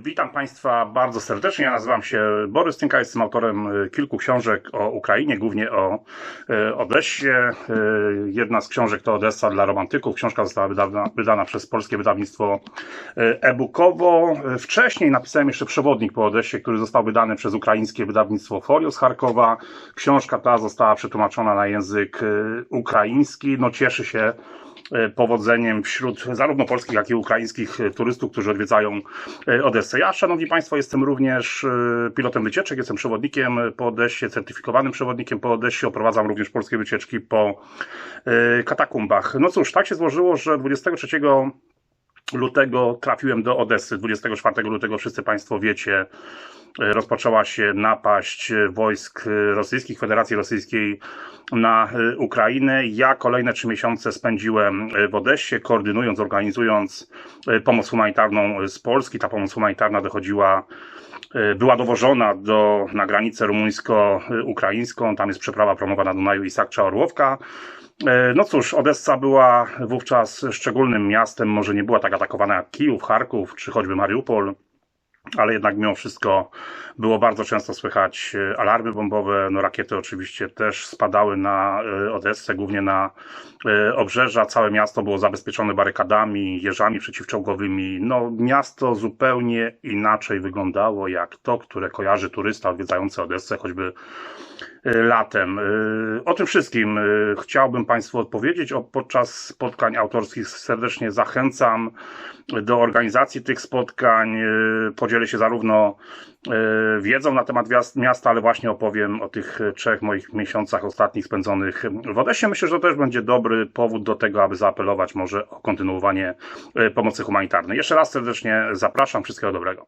Witam Państwa bardzo serdecznie. Ja nazywam się Borys Tynka, jestem autorem y, kilku książek o Ukrainie, głównie o y, Odessie. Y, Jedna z książek to Odessa dla romantyków. Książka została wydana, wydana przez polskie wydawnictwo y, e-bookowo. Y, Wcześniej napisałem jeszcze przewodnik po Odessie, który został wydany przez ukraińskie wydawnictwo Folio z Charkowa. Książka ta została przetłumaczona na język y, ukraiński. No cieszy się powodzeniem wśród zarówno polskich, jak i ukraińskich e, turystów, którzy odwiedzają e, Odessę. Ja, szanowni państwo, jestem również e, pilotem wycieczek, jestem przewodnikiem po Odessie, certyfikowanym przewodnikiem po Odessie, oprowadzam również polskie wycieczki po e, katakumbach. No cóż, tak się złożyło, że 23 lutego trafiłem do Odessy. 24 lutego wszyscy Państwo wiecie, e, rozpoczęła się napaść e, wojsk e, rosyjskich, Federacji Rosyjskiej na Ukrainę. Ja kolejne trzy miesiące spędziłem w Odessie, koordynując, organizując pomoc humanitarną z Polski. Ta pomoc humanitarna dochodziła była dowożona do, na granicę rumuńsko-ukraińską. Tam jest przeprawa promowa na Dunaju i Sakcza Orłowka. E, No cóż, Odessa była wówczas szczególnym miastem, może nie była tak atakowana jak Kijów, Charków czy choćby Mariupol, ale jednak mimo wszystko było bardzo często słychać e, alarmy bombowe. No rakiety oczywiście też spadały na e, Odessę, głównie na e, obrzeża. Całe miasto było zabezpieczone barykadami, jeżami przeciwczołgowymi. No miasto zupełnie inaczej wyglądało jak to, które kojarzy turysta odwiedzający Odessę, choćby latem. O tym wszystkim chciałbym Państwu odpowiedzieć podczas spotkań autorskich. Serdecznie zachęcam do organizacji tych spotkań. E, Podzielę się zarówno e, wiedzą na temat miasta, ale właśnie opowiem o tych trzech moich miesiącach ostatnich spędzonych w Odessie. Myślę, że to też będzie dobry powód do tego, aby zaapelować może o kontynuowanie e, pomocy humanitarnej. Jeszcze raz serdecznie zapraszam. Wszystkiego dobrego.